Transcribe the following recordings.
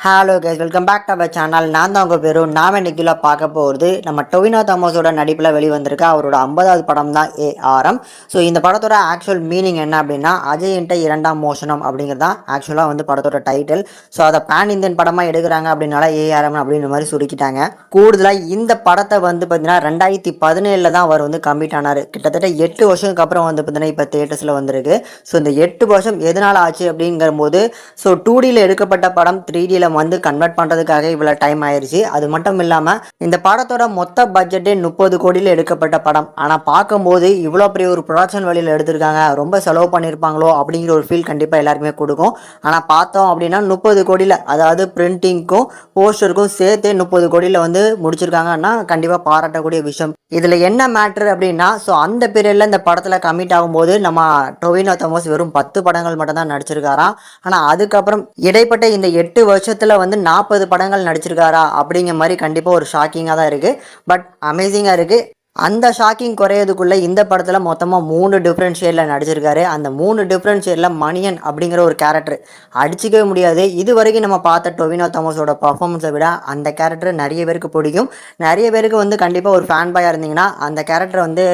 Hello guys welcome back to our channel நான் தான் உங்கள் பேரும். நாம் இன்னைக்குள்ள பார்க்க போகிறது நம்ம டொவினோ தாமஸோட நடிப்பில் வெளிவந்திருக்க அவரோட ஐம்பதாவது படம் தான் ஏ ஆரம் ஸோ இந்த படத்தோட ஆக்சுவல் மீனிங் என்ன அப்படின்னா அஜய்ன்ட்ட இரண்டாம் மோஷனம் அப்படிங்கிறது தான் ஆக்சுவலாக வந்து படத்தோட டைட்டில் ஸோ அதை பேன் இந்தியன் படமாக எடுக்கிறாங்க அப்படின்னால ஏ ஆரம் அப்படின்ற மாதிரி சுருக்கிட்டாங்க. கூடுதலாக இந்த படத்தை வந்து பார்த்தீங்கன்னா ரெண்டாயிரத்தி பதினேழில் தான் அவர் வந்து கம்ப்ளீட் ஆனார். கிட்டத்தட்ட எட்டு வருஷத்துக்கு அப்புறம் வந்து பார்த்தீங்கன்னா இப்போ தேட்டர்ஸில் வந்திருக்கு. ஸோ இந்த எட்டு வருஷம் எதனால் ஆச்சு அப்படிங்கிற போது ஸோ டூ டியில் எடுக்கப்பட்ட படம் த்ரீ டியில் வந்து கன்வெர்ட் பண்ணுறதுக்காக இவ்வளோ டைம் ஆயிடுச்சு அது மட்டும் இல்லாமல் இந்த படத்தோட மொத்த பட்ஜெட்டே முப்பது கோடியில் எடுக்கப்பட்ட படம். ஆனால் பார்க்கும்போது இவ்வளோ பெரிய ஒரு ப்ரொடக்ஷன் வழியில் எடுத்திருக்காங்க. ரொம்ப செலவு பண்ணியிருப்பாங்களோ அப்படிங்கிற ஒரு ஃபீல் கண்டிப்பாக எல்லாருக்குமே கொடுக்கும். ஆனால் பார்த்தோம் அப்படின்னா முப்பது கோடியில் அதாவது பிரிண்டிங்க்கும் போஸ்டருக்கும் சேர்த்து முப்பது கோடியில் வந்து முடிச்சிருக்காங்கன்னா கண்டிப்பாக பாராட்டக்கூடிய விஷயம். இதில் என்ன மேட்ரு அப்படின்னா ஸோ அந்த பீரியடில் இந்த படத்தில் கமிட் ஆகும்போது நம்ம டொவினோ தமோஸ் வெறும் பத்து படங்கள் மட்டும்தான் நடிச்சிருக்காராம். ஆனால் அதுக்கப்புறம் இடைப்பட்ட இந்த எட்டு வருஷத்தில் வந்து நாற்பது படங்கள் நடிச்சிருக்காரா அப்படிங்கிற மாதிரி கண்டிப்பாக ஒரு ஷாக்கிங்காக தான் இருக்குது பட் அமேசிங்காக இருக்குது அந்த ஷாக்கிங் குறையதுக்குள்ளே இந்த படத்தில் மொத்தமாக மூணு டிஃப்ரெண்ட் ஷேடில் நடிச்சிருக்காரு. அந்த மூணு டிஃப்ரெண்ட் ஷேடில் மணியன் அப்படிங்கிற ஒரு கேரக்டர் அடிச்சிக்கவே முடியாது. இது வரைக்கும் நம்ம பார்த்த டொவினோ தாமஸோட பர்ஃபார்மன்ஸை விட அந்த கேரக்டர் நிறைய பேருக்கு பிடிக்கும். நிறைய பேருக்கு வந்து கண்டிப்பாக ஒரு ஃபேன் பாயாக இருந்தீங்கன்னா அந்த கேரக்டர் வந்து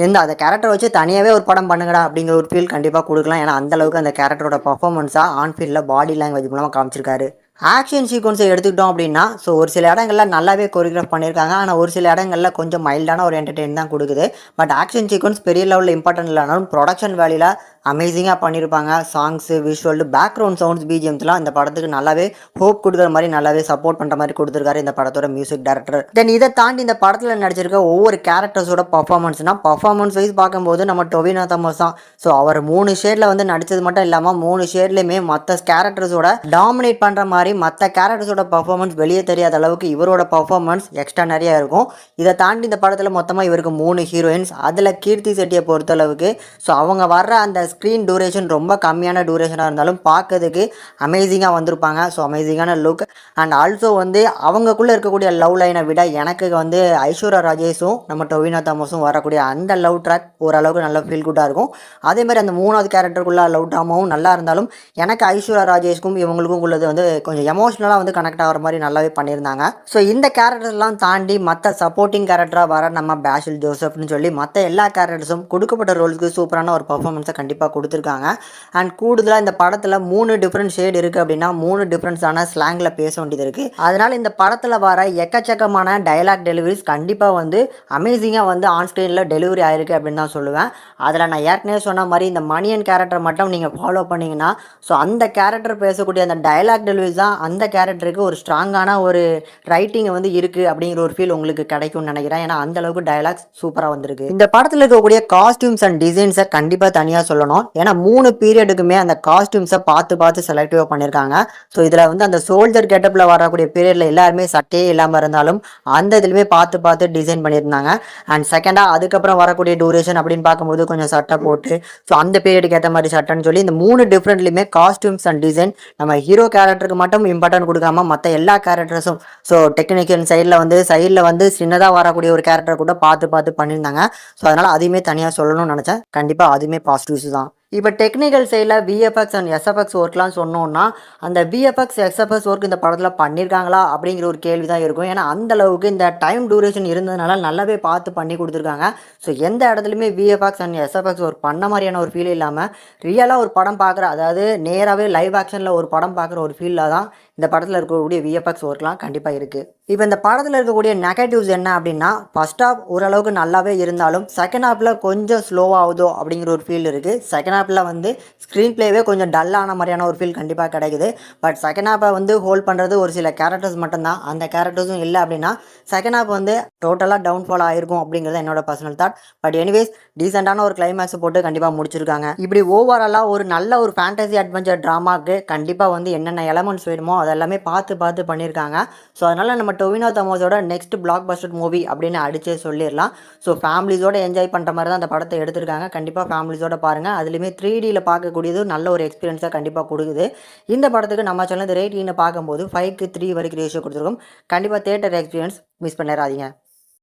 இருந்து அந்த கேரக்டர் வச்சு தனியாகவே ஒரு படம் பண்ணுங்கடா அப்படிங்கிற ஒரு ஃபீல் கண்டிப்பாக கொடுக்கலாம். ஏன்னா அந்தளவுக்கு அந்த கேரக்டரோட பர்ஃபார்மன்ஸாக ஆன் ஃபீல்டில் பாடி லாங்குவேஜ் மூலமாக காமிச்சிருக்காரு. ஆக்ஷன் சீக்வன்ஸை எடுத்துக்கிட்டோம் அப்படின்னா ஸோ ஒரு சில இடங்கள்ல நல்லாவே கோரியோகிராஃப் பண்ணியிருக்காங்க ஆனால் ஒரு சில இடங்களில் கொஞ்சம் மைல்டான ஒரு என்டர்டெயின் தான் கொடுக்குது. பட் ஆக்ஷன் சீக்வன்ஸ் பெரிய லெவலில் இம்பார்ட்டன்ட் இல்லைனாலும் ப்ரொடக்ஷன் வேலையில் அமேசிங்காக பண்ணியிருப்பாங்க சாங்ஸு விஷுவல் பேக்ரவுண்ட் சவுண்ட்ஸ் பிஜிஎம்ஸ்லாம் இந்த படத்துக்கு நல்லாவே ஹோப் கொடுக்குற மாதிரி நல்லாவே சப்போர்ட் பண்ணுற மாதிரி கொடுத்துருக்காரு இந்த படத்தோட மியூசிக் டேரக்டர் தென் இதை தாண்டி இந்த படத்தில் நடிச்சிருக்க ஒவ்வொரு கேரக்டர்ஸோட பர்ஃபார்மன்ஸ்னால் பர்ஃபார்மன்ஸ் வைஸ் பார்க்கும்போது நம்ம டொவினா தமஸ் தான். ஸோ அவர் மூணு ஷேடில் வந்து நடித்தது மட்டும் இல்லாமல் மூணு ஷேட்லேயுமே மற்ற கேரக்டர்ஸோட டாமினேட் பண்ணுற மாதிரி மற்ற கேரக்டர்ஸோட பர்ஃபார்மன்ஸ் வெளியே தெரியாத அளவுக்கு இவரோட பர்ஃபார்மன்ஸ் எக்ஸ்ட்ரா நிறையா இருக்கும். இதை தாண்டி இந்த படத்தில் மொத்தமாக இவருக்கு மூணு ஹீரோயின்ஸ் அதில் கீர்த்தி செட்டியை பொறுத்தளவுக்கு ஸோ அவங்க வர்ற அந்த ஸ்க்ரீன் டூரேஷன் ரொம்ப கம்மியான டூரேஷனாக இருந்தாலும் பார்க்கறதுக்கு அமேசிங்காக வந்திருப்பாங்க. ஸோ அமேசிங்கான லுக் அண்ட் ஆல்சோ வந்து அவங்கக்குள்ளே இருக்கக்கூடிய லவ் லைனை விட எனக்கு வந்து ஐஸ்வர்யா ராஜேஷும் நம்ம டொவினோ தாமஸும் வரக்கூடிய அந்த லவ் ட்ராக் ஓரளவுக்கு நல்ல ஃபீல் குட்டாக இருக்கும். அதேமாதிரி அந்த மூணாவது கேரக்டருக்குள்ள லவ் ட்ராமாவும் நல்லா இருந்தாலும் எனக்கு ஐஸ்வர்யா ராஜேஷ்க்கும் இவங்களுக்கும் உள்ளது வந்து கொஞ்சம் எமோஷ்னலாக வந்து கனெக்ட் ஆகிற மாதிரி நல்லாவே பண்ணியிருந்தாங்க. ஸோ இந்த கேரக்டர்லாம் தாண்டி மற்ற சப்போர்ட்டிங் கேரக்டராக வர நம்ம பேஷில் ஜோசப்னு சொல்லி மற்ற எல்லா கேரக்டர்ஸும் கொடுக்கப்பட்ட ரோலுக்கு சூப்பரான ஒரு பர்ஃபார்மன்ஸை கண்டிப்பாக கொடுத்துருக்காங்க. அண்ட் கூடுதலாக இந்த படத்தில் மூணு டிஃப்ரெண்ட் ஷேட் இருக்குது அப்படின்னா மூணு டிஃப்ரெண்ட்ஸான ஸ்லாங்கில் பேச வேண்டியது இருக்குது அதனால் இந்த படத்தில் வர எக்கச்சக்கமான டைலாக் டெலிவரிஸ் கண்டிப்பாக வந்து அமேசிங்காக வந்து ஆன்ஸ்க்ரீனில் டெலிவரி ஆயிருக்கு அப்படின்னு தான் சொல்லுவேன். அதில் நான் ஏற்கனவே சொன்ன மாதிரி இந்த மணியன் கேரக்டர் மட்டும் நீங்கள் ஃபாலோ பண்ணிங்கன்னா ஸோ அந்த கேரக்டர் பேசக்கூடிய அந்த டைலாக் டெலிவரிஸ் தான் அந்த கேரக்டருக்கு ஒரு ஸ்ட்ராங்கான ஒரு ரைட்டிங் வந்து இருக்குது அப்படிங்கிற ஒரு ஃபீல் உங்களுக்கு கிடைக்கும்னு நினைக்கிறேன். ஏன்னா அந்த அளவுக்கு டயலாக்ஸ் சூப்பராக வந்திருக்கு. இந்த படத்தில் இருக்கக்கூடிய காஸ்டியூம்ஸ் அண்ட் டிசைன்ஸை கண்டிப்பாக தனியாக சொல்லணும். ஏன்னா மூணு பீரியடுக்குமே அந்த காஸ்டியூம்ஸை பார்த்து பார்த்து செலக்டிவாக பண்ணியிருக்காங்க ஸோ இதில் வந்து அந்த சோல்ஜர் கெட்டப்பில் வரக்கூடிய பீரியடில் எல்லாருமே சட்டையே இல்லாமல் இருந்தாலும் அந்த இதுலையுமே பார்த்து பார்த்து டிசைன் பண்ணியிருந்தாங்க. அண்ட் செகண்டாக அதுக்கப்புறம் வரக்கூடிய டூரேஷன் அப்படின்னு பார்க்கும்போது கொஞ்சம் சட்டை போட்டு ஸோ அந்த பீரியடுக்கு ஏற்ற மாதிரி சட்டைன்னு சொல்லி இந்த மூணு டிஃப்ரெண்ட்லையுமே காஸ்டியூம்ஸ் அண்ட் டிசைன் நம்ம ஹீரோ கேரக்டருக்கு மட்டும் இம்பார்ட்டன்ட் கொடுக்காம மற்ற எல்லா கேரக்டர்ஸும் ஸோ டெக்னிக்கல் சைடில் வந்து சைடில் வந்து சின்னதாக வரக்கூடிய ஒரு கேரக்டர் கூட பார்த்து பார்த்து பண்ணியிருந்தாங்க. ஸோ அதனால் அதையுமே தனியாக சொல்லணும்னு நினச்சேன். கண்டிப்பாக அதுவுமே பாசிட்டிவ்ஸ் தான். இப்போ டெக்னிக்கல் சைடில் விஎஃப்எக்ஸ் அண்ட் எஸ்எஃப்எக்ஸ் ஒர்க்லாம் சொன்னோன்னா அந்த விஎஃப்எக்ஸ் எஸ்எஃப்எக்ஸ் ஒர்க் இந்த படத்தில் பண்ணியிருக்காங்களா அப்படிங்கிற ஒரு கேள்வி தான் இருக்கும். ஏன்னா அந்தளவுக்கு இந்த டைம் டூரேஷன் இருந்ததுனால நல்லாவே பார்த்து பண்ணி கொடுத்துருக்காங்க. ஸோ எந்த இடத்துலையுமே விஎஃப்எக்ஸ் அண்ட் எஸ்எஃப்எக்ஸ் ஒர்க் பண்ண மாதிரியான ஒரு ஃபீல் இல்லாமல் ரியலாக ஒரு படம் பார்க்குற அதாவது நேராகவே லைவ் ஆக்ஷனில் ஒரு படம் பார்க்குற ஒரு ஃபீலில் தான் இந்த படத்தில் இருக்கக்கூடிய விஎஃப்எக்ஸ் ஒர்க்லாம் கண்டிப்பாக இருக்குது இப்போ இந்த படத்தில் இருக்கக்கூடிய நெகட்டிவ்ஸ் என்ன அப்படின்னா ஃபஸ்ட் ஹாஃப் ஓரளவுக்கு நல்லாவே இருந்தாலும் செகண்ட் ஹாஃபில் கொஞ்சம் ஸ்லோவாகுதோ அப்படிங்கிற ஒரு ஃபீல் இருக்குது செகண்ட் ஹாஃபில் வந்து ஸ்க்ரீன் ப்ளேவே கொஞ்சம் டல்லான மாதிரியான ஒரு ஃபீல் கண்டிப்பாக கிடைக்குது. பட் செகண்ட் ஹாஃபை வந்து ஹோல்ட் பண்ணுறது ஒரு சில கேரக்டர்ஸ் மட்டும்தான். அந்த கேரக்டர்ஸும் இல்லை அப்படின்னா செகண்ட் ஹாஃப் வந்து டோட்டலாக டவுன்ஃபால் ஆயிருக்கும் அப்படிங்கிறது என்னோட பர்சனல் தாட் பட் எனிவேஸ் டீசெண்டான ஒரு கிளைமேக்ஸை போட்டு கண்டிப்பாக முடிச்சிருக்காங்க. இப்படி ஓவராலாக ஒரு நல்ல ஒரு ஃபேண்டசி அட்வென்ச்சர் ட்ராமாவுக்கு கண்டிப்பாக வந்து என்னென்ன எலமெண்ட்ஸ் வேணுமோ அதெல்லாமே பார்த்து பார்த்து பண்ணியிருக்காங்க ஸோ அதனால் நம்ம டொவினோ தமோஸோட நெக்ஸ்ட் பிளாக் பஸ்டர் மூவி அப்படின்னு அடிச்சே சொல்லிடலாம். ஸோ ஃபேமிலிஸோட என்ஜாய் பண்ணுற மாதிரி தான் அந்த படத்தை எடுத்திருக்காங்க. கண்டிப்பாக ஃபேமிலிஸோட பாருங்கள் அதுலேயுமே த்ரீ டியில் பார்க்கக்கூடியது நல்ல ஒரு எக்ஸ்பீரியன்ஸாக கண்டிப்பாக கொடுக்குது. இந்த படத்துக்கு நம்ம சேனல் ரேட்டிங்னு பார்க்கும்போது ஃபைவ்க்கு த்ரீ வரைக்கும் ரேஷியோ கொடுத்துருக்கோம். கண்டிப்பாக தேட்டர் எக்ஸ்பீரியன்ஸ் மிஸ் பண்ணிடாதீங்க